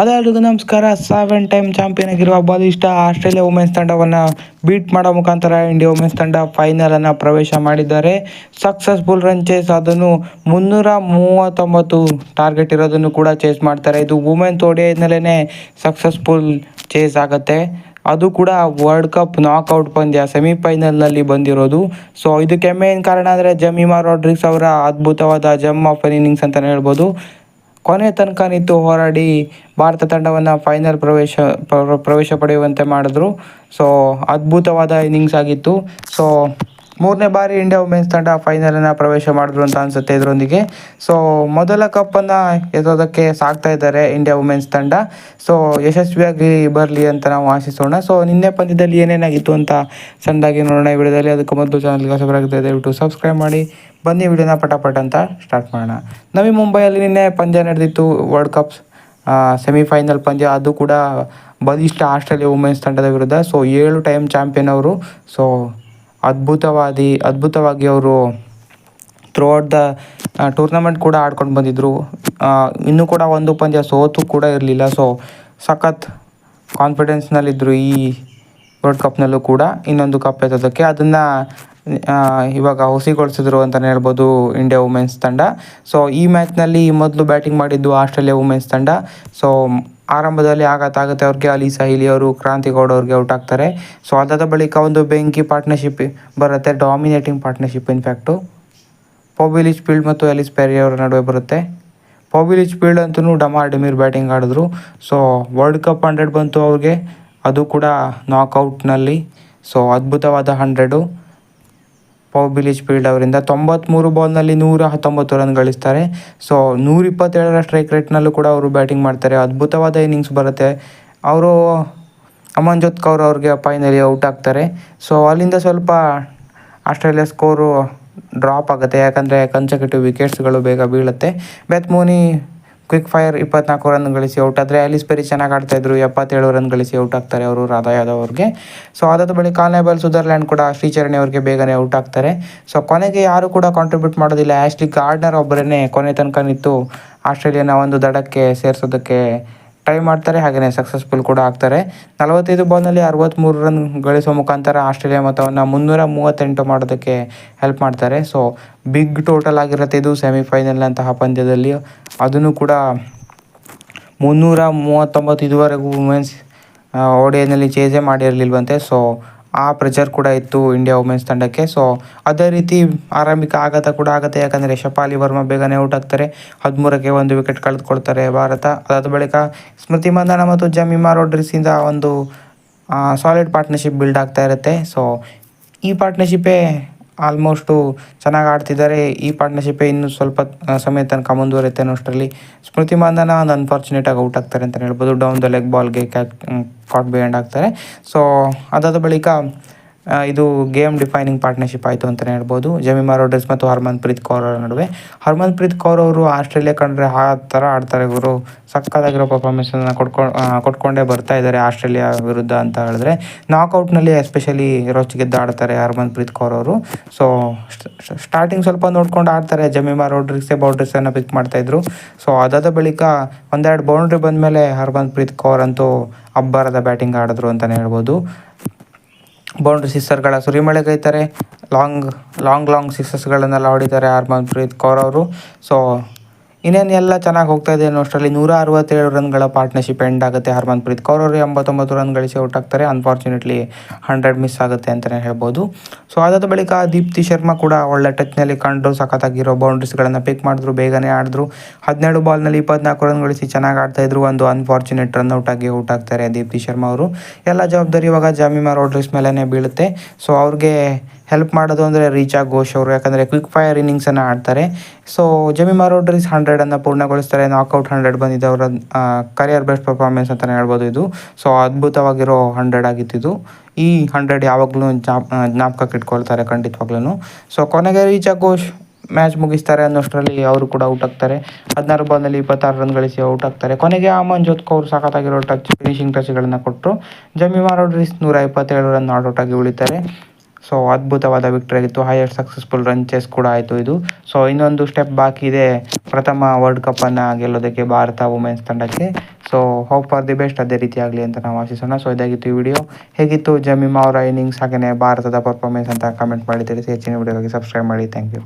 ಅದೆಲ್ಲರಿಗೂ ನಮಸ್ಕಾರ. Seven time champion ಆಗಿರುವ ಬಲಿಷ್ಠ ಆಸ್ಟ್ರೇಲಿಯಾ ವುಮೆನ್ಸ್ ತಂಡವನ್ನು ಬೀಟ್ ಮಾಡೋ ಮುಖಾಂತರ ಇಂಡಿಯಾ ವುಮೆನ್ಸ್ ತಂಡ ಫೈನಲನ್ನು ಪ್ರವೇಶ ಮಾಡಿದ್ದಾರೆ. ಸಕ್ಸಸ್ಫುಲ್ ರನ್ ಚೇಸ್ ಅದನ್ನು ಮುನ್ನೂರ ಮೂವತ್ತೊಂಬತ್ತು ಟಾರ್ಗೆಟ್ ಇರೋದನ್ನು ಕೂಡ ಚೇಸ್ ಮಾಡ್ತಾರೆ. ಇದು ವುಮೆನ್ ಓಡಿಐನಲ್ಲೇ ಸಕ್ಸಸ್ಫುಲ್ ಚೇಸ್ ಆಗುತ್ತೆ. ಅದು ಕೂಡ ವರ್ಲ್ಡ್ ಕಪ್ ನಾಕ್ಔಟ್ ಪಂದ್ಯ ಸೆಮಿಫೈನಲ್ನಲ್ಲಿ ಬಂದಿರೋದು. ಸೊ ಇದಕ್ಕೆ ಮೇನ್ ಕಾರಣ ಅಂದರೆ ಜಮೀಮಾ ರಾಡ್ರಿಕ್ಸ್ ಅವರ ಅದ್ಭುತವಾದ ಜಮ್ ಆಫ್ ಇನ್ನಿಂಗ್ಸ್ ಅಂತಲೇ ಹೇಳ್ಬೋದು. ಕೊನೆ ತನಕ ನಿಂತು ಹೋರಾಡಿ ಭಾರತ ತಂಡವನ್ನು ಫೈನಲ್ ಪ್ರವೇಶ ಪ್ರವೇಶ ಪಡೆಯುವಂತೆ ಮಾಡಿದ್ರು. ಸೊ ಅದ್ಭುತವಾದ ಇನ್ನಿಂಗ್ಸ್ ಆಗಿತ್ತು. ಸೊ ಮೂರನೇ ಬಾರಿ ಇಂಡಿಯಾ ವುಮೆನ್ಸ್ ತಂಡ ಫೈನಲನ್ನು ಪ್ರವೇಶ ಮಾಡಿದ್ರು ಅಂತ ಅನಿಸುತ್ತೆ ಇದರೊಂದಿಗೆ. ಸೊ ಮೊದಲ ಕಪ್ಪನ್ನು ಎತ್ತೋದಕ್ಕೆ ಸಾಕ್ತಾ ಇದ್ದಾರೆ ಇಂಡಿಯಾ ವುಮೆನ್ಸ್ ತಂಡ. ಸೊ ಯಶಸ್ವಿಯಾಗಿ ಬರಲಿ ಅಂತ ನಾವು ಆಶಿಸೋಣ. ಸೊ ನಿನ್ನೆ ಪಂದ್ಯದಲ್ಲಿ ಏನೇನಾಗಿತ್ತು ಅಂತ ಸಣ್ಣದಾಗಿ ನೋಡೋಣ. ಈ ವಿಡಿಯೋದಲ್ಲಿ ಅದಕ್ಕೆ ಮೊದಲು ಚಾನಲ್ಗೆ ಹೊಸಬರಾಗಿದೆ ದಯವಿಟ್ಟು ಸಬ್ಸ್ಕ್ರೈಬ್ ಮಾಡಿ. ಬನ್ನಿ ವಿಡಿಯೋನ ಪಟಾಪಟ ಅಂತ ಸ್ಟಾರ್ಟ್ ಮಾಡೋಣ. ನವಿ ಮುಂಬೈಯಲ್ಲಿ ನಿನ್ನೆ ಪಂದ್ಯ ನಡೆದಿತ್ತು ವರ್ಲ್ಡ್ ಕಪ್ ಸೆಮಿಫೈನಲ್ ಪಂದ್ಯ. ಅದು ಕೂಡ ಬಲಿಷ್ಠ ಆಸ್ಟ್ರೇಲಿಯಾ ವುಮೆನ್ಸ್ ತಂಡದ ವಿರುದ್ಧ. ಸೊ ಏಳು ಟೈಮ್ ಚಾಂಪಿಯನ್ ಅವರು. ಸೊ ಅದ್ಭುತವಾದಿ, ಅದ್ಭುತವಾಗಿ ಅವರು ಥ್ರೂ ಔಟ್ ದ ಟೂರ್ನಮೆಂಟ್ ಕೂಡ ಆಡ್ಕೊಂಡು ಬಂದಿದ್ದರು ಇನ್ನೂ ಕೂಡ ಒಂದು ಪಂದ್ಯ ಸೋತು ಕೂಡ ಇರಲಿಲ್ಲ. ಸೊ ಸಖತ್ ಕಾನ್ಫಿಡೆನ್ಸ್ನಲ್ಲಿದ್ದರು ಈ ವರ್ಲ್ಡ್ ಕಪ್ನಲ್ಲೂ ಕೂಡ. ಇನ್ನೊಂದು ಕಪ್ ಎತ್ತೋದಕ್ಕೆ. ಅದನ್ನು ಇವಾಗ ಹುಸಿಗೊಳಿಸಿದ್ರು ಅಂತಲೇ ಹೇಳ್ಬೋದು ಇಂಡಿಯಾ ವುಮೆನ್ಸ್ ತಂಡ. ಸೊ ಈ ಮ್ಯಾಚ್ನಲ್ಲಿ ಮೊದಲು ಬ್ಯಾಟಿಂಗ್ ಮಾಡಿದ್ದು ಆಸ್ಟ್ರೇಲಿಯಾ ವುಮೆನ್ಸ್ ತಂಡ. ಸೊ ಆರಂಭದಲ್ಲಿ ಆಗತ್ತಾಗುತ್ತೆ ಅವ್ರಿಗೆ ಅಲಿ ಸಹಿಲಿ ಅವರು, ಕ್ರಾಂತಿಗೌಡ ಅವ್ರಿಗೆ ಔಟ್ ಆಗ್ತಾರೆ. ಸೊ ಅದಾದ ಬಳಿಕ ಒಂದು ಬೆಂಕಿ ಪಾರ್ಟ್ನರ್ಶಿಪ್ ಬರುತ್ತೆ. Dominating partnership in fact Phoebe Litchfield ಮತ್ತು ಎಲಿಸ್ ಪೆರಿ ಅವರ ನಡುವೆ ಬರುತ್ತೆ. ಪೊಬಿಲಿಚ್ ಫೀಲ್ಡ್ ಅಂತೂ ಡಮಾರ್ ಡಿಮಿರ್ ಬ್ಯಾಟಿಂಗ್ ಆಡಿದ್ರು. ಸೊ ವರ್ಲ್ಡ್ ಕಪ್ ಹಂಡ್ರೆಡ್ ಬಂತು ಅವ್ರಿಗೆ. ಅದು ಕೂಡ ನಾಕ್ಔಟ್ನಲ್ಲಿ ಸೊ ಅದ್ಭುತವಾದ ಹಂಡ್ರೆಡು ಪೌಬಿಲಿಚ್ ಫೀಲ್ಡ್ ಅವರಿಂದ ತೊಂಬತ್ತ್ಮೂರು ಬಾಲ್ನಲ್ಲಿ ನೂರ ಹತ್ತೊಂಬತ್ತು ರನ್ ಗಳಿಸ್ತಾರೆ. ಸೊ ನೂರಿಪ್ಪತ್ತೇಳರ ಸ್ಟ್ರೈಕ್ ರೇಟ್ನಲ್ಲೂ ಕೂಡ ಅವರು ಬ್ಯಾಟಿಂಗ್ ಮಾಡ್ತಾರೆ. ಅದ್ಭುತವಾದ ಇನ್ನಿಂಗ್ಸ್ ಬರುತ್ತೆ. ಅವರು ಅಮನ್ಜೋತ್ ಕೌರ್ ಅವ್ರಿಗೆ ಫೈನಲಿ ಔಟ್ ಆಗ್ತಾರೆ. ಸೊ ಅಲ್ಲಿಂದ ಸ್ವಲ್ಪ ಆಸ್ಟ್ರೇಲಿಯಾ ಸ್ಕೋರು ಡ್ರಾಪ್ ಆಗುತ್ತೆ. ಯಾಕಂದರೆ ಕನ್ಸಕ್ಯೂಟಿವ್ ವಿಕೆಟ್ಸ್ಗಳು ಬೇಗ ಬೀಳುತ್ತೆ. ಬೆತ್ ಮೋನಿ ಕ್ವಿಕ್ ಫೈರ್ ಇಪ್ಪತ್ನಾಲ್ಕು ರನ್ ಗಳಿಸಿ ಔಟ್ ಆದರೆ ಆಲಿಸ್ ಪೆರಿ ಚೆನ್ನಾಗಿ ಆಡ್ತಾಯಿದ್ರು ಎಪ್ಪತ್ತೇಳು ರನ್ ಗಳಿಸಿ ಔಟ್ ಆಗ್ತಾರೆ ಅವರು, ರಾಧಾ ಯಾದವ್ ಅವ್ರಿಗೆ. ಸೊ ಅದಾದ ಬಳಿ ಕಾಲ್ನೇಬಲ್ ಸುದರ್ಲ್ಯಾಂಡ್ ಕೂಡ ಶ್ರೀಚರಣಿ ಅವ್ರಿಗೆ ಬೇಗನೆ ಔಟ್ ಆಗ್ತಾರೆ. ಸೊ ಕೊನೆಗೆ ಯಾರು ಕೂಡ ಕಾಂಟ್ರಿಬ್ಯೂಟ್ ಮಾಡೋದಿಲ್ಲ. ಆ್ಯಶ್ಲಿ ಗಾರ್ಡ್ನರ್ ಒಬ್ಬರೇ ಕೊನೆ ತನಕ ನಿಂತು ಆಸ್ಟ್ರೇಲಿಯಾನ ಒಂದು ದಡಕ್ಕೆ ಸೇರಿಸೋದಕ್ಕೆ ಟ್ರೈ ಮಾಡ್ತಾರೆ ಹಾಗೆಯೇ ಸಕ್ಸಸ್ಫುಲ್ ಕೂಡ ಆಗ್ತಾರೆ. ನಲವತ್ತೈದು ಬಾಲ್ನಲ್ಲಿ ಅರವತ್ತ್ಮೂರು ರನ್ ಗಳಿಸುವ ಮುಖಾಂತರ ಆಸ್ಟ್ರೇಲಿಯಾ ಮೊತ್ತವನ್ನು ಮುನ್ನೂರ ಮೂವತ್ತೆಂಟು ಮಾಡೋದಕ್ಕೆ ಹೆಲ್ಪ್ ಮಾಡ್ತಾರೆ. ಸೊ ಬಿಗ್ ಟೋಟಲ್ ಆಗಿರುತ್ತೆ ಇದು ಸೆಮಿಫೈನಲ್ನಂತಹ ಪಂದ್ಯದಲ್ಲಿ. ಅದನ್ನು ಕೂಡ ಮುನ್ನೂರ ಮೂವತ್ತೊಂಬತ್ತು ಇದುವರೆಗೂ ವುಮೆನ್ಸ್ ಓಡಿಯಲ್ಲಿ ಚೇಸೇ ಮಾಡಿರಲಿಲ್ವಂತೆ. ಸೊ ಆ ಪ್ರೆಷರ್ ಕೂಡ ಇತ್ತು ಇಂಡಿಯಾ ವುಮೆನ್ಸ್ ತಂಡಕ್ಕೆ. ಸೊ ಅದೇ ರೀತಿ ಆರಂಭಿಕ ಆಘಾತ ಕೂಡ ಆಗುತ್ತೆ. ಯಾಕಂದರೆ ಶಪಾಲಿ ವರ್ಮಾ ಬೇಗನೆ ಔಟ್ ಆಗ್ತಾರೆ. ಹದಿಮೂರಕ್ಕೆ ಒಂದು ವಿಕೆಟ್ ಕಳೆದುಕೊಳ್ತಾರೆ ಭಾರತ. ಅದಾದ ಬಳಿಕ ಸ್ಮೃತಿ ಮಂದನ ಮತ್ತು ಜಮೀಮಾ ರೋಡ್ರಿಸಿಂದ ಒಂದು ಸಾಲಿಡ್ ಪಾರ್ಟ್ನರ್ಶಿಪ್ ಬಿಲ್ಡ್ ಆಗ್ತಾ ಇರುತ್ತೆ. ಸೊ ಈ ಪಾರ್ಟ್ನರ್ಶಿಪ್ಪೇ ಆಲ್ಮೋಸ್ಟು ಚೆನ್ನಾಗಿ ಆಡ್ತಿದ್ದಾರೆ. ಈ ಪಾರ್ಟ್ನರ್ಶಿಪ್ಪೇ ಇನ್ನೂ ಸ್ವಲ್ಪ ಸಮಯ ತನಕ ಮುಂದುವರಿಯುತ್ತೆ ಅನ್ನೋಷ್ಟರಲ್ಲಿ ಸ್ಮೃತಿ ಮಂದನ ಒಂದು ಅನ್ಫಾರ್ಚುನೇಟಾಗಿ ಔಟ್ ಆಗ್ತಾರೆ ಅಂತಲೇ ಹೇಳ್ಬೋದು. ಡೌನ್ ದ ಲೆಗ್ ಬಾಲ್ಗೆ ಕ್ಯಾಚ್ ಕಾಟ್ ಬಿ ಆ್ಯಂಡ್ ಆಗ್ತಾರೆ. ಸೊ ಅದಾದ ಬಳಿಕ ಇದು ಗೇಮ್ ಡಿಫೈನಿಂಗ್ ಪಾರ್ಟ್ನರ್ಶಿಪ್ ಆಯಿತು ಅಂತಲೇ ಹೇಳ್ಬೋದು. ಜಮೀಮಾ ರೋಡ್ರಿಸ್ ಮತ್ತು ಹರ್ಮನ್ ಪ್ರೀತ್ ಕೌರ್ ಅವರ ನಡುವೆ. ಹರ್ಮನ್ ಪ್ರೀತ್ ಕೌರ್ ಅವರು ಆಸ್ಟ್ರೇಲಿಯಾ ಕಂಡ್ರೆ ಆ ಥರ ಆಡ್ತಾರೆ ಇವರು. ಸಕ್ಕದಾಗಿರೋ ಪರ್ಫಾರ್ಮೆನ್ಸನ್ನು ಕೊಡ್ಕೊಂಡು ಕೊಟ್ಕೊಂಡೇ ಬರ್ತಾ ಇದ್ದಾರೆ ಆಸ್ಟ್ರೇಲಿಯಾ ವಿರುದ್ಧ ಅಂತ ಹೇಳಿದ್ರೆ. ನಾಕ್ಔಟ್ನಲ್ಲಿ ಎಸ್ಪೆಷಲಿ ರೋಚ್ ಗೆದ್ದು ಆಡ್ತಾರೆ ಹರ್ಮನ್ ಪ್ರೀತ್ ಕೌರ್ ಅವರು. ಸೊ ಸ್ಟಾರ್ಟಿಂಗ್ ಸ್ವಲ್ಪ ನೋಡ್ಕೊಂಡು ಆಡ್ತಾರೆ. ಜಮೀಮಾ ರೋಡ್ರಿಕ್ಸೇ ಬೌಂಡ್ರೀಸನ್ನು ಪಿಕ್ ಮಾಡ್ತಾಯಿದ್ರು ಸೊ ಅದಾದ ಬಳಿಕ ಒಂದೆರಡು ಬೌಂಡ್ರಿ ಬಂದಮೇಲೆ ಹರ್ಮನ್ ಪ್ರೀತ್ ಕೌರ್ ಅಂತೂ ಅಬ್ಬರದ ಬ್ಯಾಟಿಂಗ್ ಆಡಿದ್ರು ಅಂತಲೇ ಹೇಳ್ಬೋದು. ಬೌಂಡ್ರಿ ಸಿಕ್ಸರ್ಗಳ ಸುರಿಮಳೆ ಗೈತಾರೆ ಲಾಂಗ್ ಲಾಂಗ್ ಲಾಂಗ್ ಸಿಕ್ಸಸ್ಗಳನ್ನೆಲ್ಲ ಹೊಡಿತಾರೆ ಹರ್ಮನ್ ಪ್ರೀತ್ ಕೌರ್ ಅವರು. ಸೊ ಇನ್ನೇನು ಎಲ್ಲ ಚೆನ್ನಾಗಿ ಹೋಗ್ತಾ ಇದೆ ಅನ್ನೋಷ್ಟರಲ್ಲಿ ನೂರ ಅರವತ್ತೇಳು ರನ್ಗಳ ಪಾರ್ಟ್ನರ್ಶಿಪ್ ಎಂಡ್ ಆಗುತ್ತೆ ಹರ್ಮನ್ ಪ್ರೀತ್ ಕೌರ್ ಅವರು ಎಂಬತ್ತೊಂಬತ್ತು ರನ್ ಗಳಿಸಿ ಔಟ್ ಆಗ್ತಾರೆ ಅನ್ಫಾರ್ಚುನೇಟ್ಲಿ ಹಂಡ್ರೆಡ್ ಮಿಸ್ ಆಗುತ್ತೆ ಅಂತಲೇ ಹೇಳ್ಬೋದು. ಸೊ ಅದಾದ ಬಳಿಕ ದೀಪ್ತಿ ಶರ್ಮಾ ಕೂಡ ಒಳ್ಳೆ ಟಚ್ನಲ್ಲಿ ಕಂಡು ಸಖತ್ತಾಗಿರೋ ಬೌಂಡ್ರೀಸ್ಗಳನ್ನು ಪಿಕ್ ಮಾಡಿದ್ರು, ಬೇಗನೆ ಆಡಿದ್ರು. ಹದಿನೇಳು ಬಾಲ್ನಲ್ಲಿ ಇಪ್ಪತ್ನಾಲ್ಕು ರನ್ ಗಳಿಸಿ ಚೆನ್ನಾಗಿ ಆಡ್ತಾಯಿದ್ರು ಒಂದು ಅನ್ಫಾರ್ಚುನೇಟ್ ರನ್ ಔಟ್ ಆಗಿ ಔಟ್ ಆಗ್ತಾರೆ ದೀಪ್ತಿ ಶರ್ಮಾ ಅವರು. ಎಲ್ಲ ಜವಾಬ್ದಾರಿ ಇವಾಗ ಜಾಮಿ ರೋಡ್ರಿಸ್ ಮೇಲೇ ಬೀಳುತ್ತೆ. ಸೊ ಅವ್ರಿಗೆ ಹೆಲ್ಪ್ ಮಾಡೋದು ಅಂದರೆ ರಿಚಾ ಘೋಷ್ ಅವರು, ಯಾಕಂದರೆ ಕ್ವಿಕ್ ಫೈರ್ ಇನ್ನಿಂಗ್ಸನ್ನು ಆಡ್ತಾರೆ. ಸೊ ಜಮಿ ಮರೋಡ್ರಿಸ್ ಹಂಡ್ರೆಡನ್ನು ಪೂರ್ಣಗೊಳಿಸ್ತಾರೆ ನಾಕ್ಔಟ್ ಹಂಡ್ರೆಡ್ ಬಂದಿದೆ ಅವರ ಕರಿಯರ್ ಬೆಸ್ಟ್ ಪರ್ಫಾರ್ಮೆನ್ಸ್ ಅಂತಲೇ ಹೇಳ್ಬೋದು ಇದು. ಸೊ ಅದ್ಭುತವಾಗಿರೋ ಹಂಡ್ರೆಡ್ ಆಗಿತ್ತು ಇದು. ಈ ಹಂಡ್ರೆಡ್ ಯಾವಾಗಲೂ ಜ್ಞಾಪ ಜ್ಞಾಪಕಕ್ಕೆ ಇಟ್ಕೊಳ್ತಾರೆ ಖಂಡಿತವಾಗ್ಲೂ ಸೊ ಕೊನೆಗೆ ರೀಚಾ ಘೋಷ್ ಮ್ಯಾಚ್ ಮುಗಿಸ್ತಾರೆ ಅನ್ನೋಷ್ಟರಲ್ಲಿ ಅವರು ಕೂಡ ಔಟ್ ಆಗ್ತಾರೆ. ಹದಿನಾರು ಬಾಲ್ನಲ್ಲಿ ಇಪ್ಪತ್ತಾರು ರನ್ ಗಳಿಸಿ ಔಟ್ ಆಗ್ತಾರೆ. ಕೊನೆಗೆ ಅಮನ್ ಜೋತ್ ಅವರು ಸಖತ್ತಾಗಿರೋ ಟಚ್ ಫಿನಿಶಿಂಗ್ ಟಚ್ಗಳನ್ನು ಕೊಟ್ಟರು ಜಮಿ ಮಾರೋಡ್ರಿಸ್ ನೂರ ಇಪ್ಪತ್ತೇಳು ರನ್ ಔಟ್ ಆಗಿ ಉಳಿತಾರೆ. ಸೊ ಅದ್ಭುತವಾದ ವಿಕ್ಟ್ರಿ ಆಗಿತ್ತು. ಹೈಯೆಸ್ಟ್ ಸಕ್ಸಸ್ಫುಲ್ ರನ್ ಚೇಸ್ ಕೂಡ ಆಯಿತು ಇದು. ಸೊ ಇನ್ನೊಂದು ಸ್ಟೆಪ್ ಬಾಕಿ ಇದೆ. ಪ್ರಥಮ ವರ್ಲ್ಡ್ ಕಪ್ಪನ್ನು ಗೆಲ್ಲೋದಕ್ಕೆ ಭಾರತ ವುಮೆನ್ಸ್ ತಂಡಕ್ಕೆ. So hope for the best ಅದೇ ರೀತಿ ಆಗಲಿ ಅಂತ ನಾವು ಆಶಿಸೋಣ. ಸೊ ಇದಾಗಿತ್ತು ಈ ವಿಡಿಯೋ ಹೇಗಿತ್ತು ಜಮೀಮಾ ಅವರ ಇನ್ನಿಂಗ್ಸ್ ಹಾಗೆಯೇ ಭಾರತದ ಪರ್ಫಾರ್ಮೆನ್ಸ್ ಅಂತ ಕಮೆಂಟ್ ಮಾಡಿ ತಿಳಿಸಿ. ಹೆಚ್ಚಿನ ವಿಡಿಯೋಗೆ ಸಬ್ಸ್ಕ್ರೈಬ್ ಮಾಡಿ. Thank you